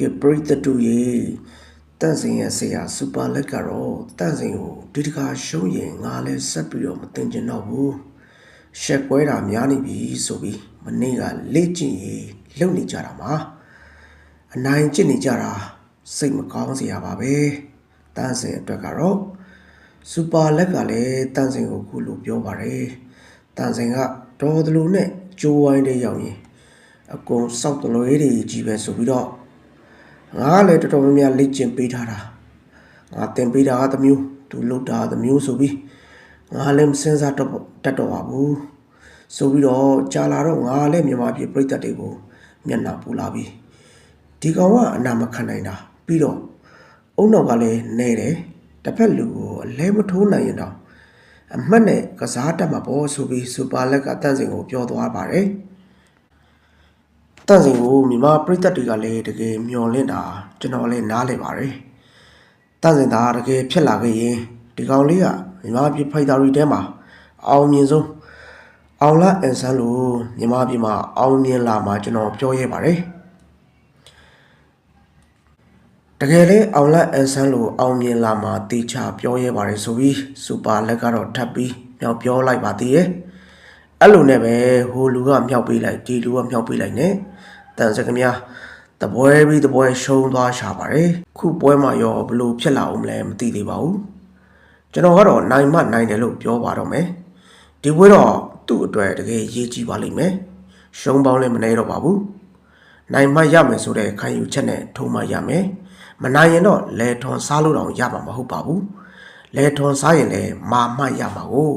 ကပရိသတ်တို့ရေတန့်စင်ရဲ့ဆရာစူပါလက်ကတော့တန့်စင်ကိုဒီတခါရှုံးရင်ငါလည်းဆက်ပြီးတော့မတင်ကျင်တော့ဘူးရှက်ကွဲတာများနေပြီဆိုပြီးမနေ့ကလေ့ကျင့်ရေးလုပ်နေကြတာမှာအနိုင်ကျင့်နေကြတာစိတ်မကောင်းစရာပါပဲတန့်စင်အတွက်ကတော့စူပါလက်ကလည်းတန့်စင်ကိုခုလိုပြောပါတယ်တန့်စင်ကတော်သလိုနဲ့ကြိုးဝိုင်းတဲ့ရောက်ရင်အကုန်စောက်တလွဲတွေကြီးပဲဆိုပြီးတော့ ငါကလည်းတော်တော်များများလေ့ကျင့်ပေးထားတာငါသင်ပေးတာကတစ်မျိုးသူလုပ်တာကတစ်မျိုးဆိုပြီးငါလည်းမစင်စားတော့တတ်တော့ပါဘူးဆိုပြီးတော့ကြာလာတော့ငါလည်းမြန်မာပြည်ပြည်သက်တွေကိုမျက်နှာပူလာပြီဒီကောင်ကအနာမခံနိုင်တာပြီးတော့အုံနောက်ကလည်းနေတယ်တစ်ဖက်လူကိုအလဲမထိုးနိုင်ရင်တော့အမှတ်နဲ့ကစားတတ်မှာပေါ့ဆိုပြီးစူပါလက်ကတန့်စင်ကိုပြောသွားပါတယ် တန့်စင်ကိုမြန်မာပြည်သက်တွေကလည်းတကယ်မျှော်လင့်တာကျွန်တော်လည်းနားလည်ပါတယ်။တန့်စင်သာတကယ်ဖြစ်လာခဲ့ရင်ဒီကောင်လေးကမြန်မာပြည်ဖိုက်တာတွေထဲမှာအောင်မြင်ဆုံးအောင်လာအန်ဆန်းလို့မြန်မာပြည်မှာအောင်မြင်လာမှာကျွန်တော်ပြောရဲပါတယ်။တကယ်လေအောင်လာအန်ဆန်းလို့အောင်မြင်လာမှာတေချာပြောရဲပါတယ်ဆိုပြီးစူပါလက်ကတော့ထပ်ပြီးမြောက်ပြောလိုက်ပါသေးရဲ့။ အဲ့လိုနဲ့ပဲဟိုလူကမြောက်ပေးလိုက်ဒီလူကမြောက်ပေးလိုက်နဲ့တန်စကမြားတပွဲပြီးတပွဲရှုံးသွားရှာပါတယ်ခုပွဲမှာရောဘလို့ဖြစ်လာအောင်မလဲမသိသေးပါဘူးကျွန်တော်ကတော့နိုင်မနိုင်တယ်လို့ပြောပါတော့မယ်ဒီပွဲတော့သူ့အတွက်တကယ်ရေးကြည့်ပါလိမ့်မယ်ရှုံးပေါင်းလည်းမနေတော့ပါဘူးနိုင်မရမယ်ဆိုတဲ့ခံယူချက်နဲ့ထုံးမရမယ်မနိုင်ရင်တော့လဲထွန်စားလို့တော့ရမှာမဟုတ်ပါဘူးလဲထွန်စားရင်လည်းမာမရမှာကို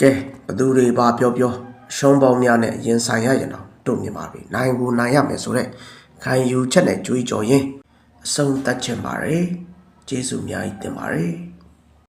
ကဲဘသူတွေပါပြောပြောအရှုံးပေါင်းများနဲ့ရင်ဆိုင်ရရင်တော့တို့မြင်ပါပြီနိုင်ကိုနိုင်ရမယ်ဆိုတော့ခံယူချက်နဲ့ကြွေးကြော်ရင်အဆုံးသတ်ချင်ပါတယ်ကျေးဇူးအများကြီးတင်ပါတယ်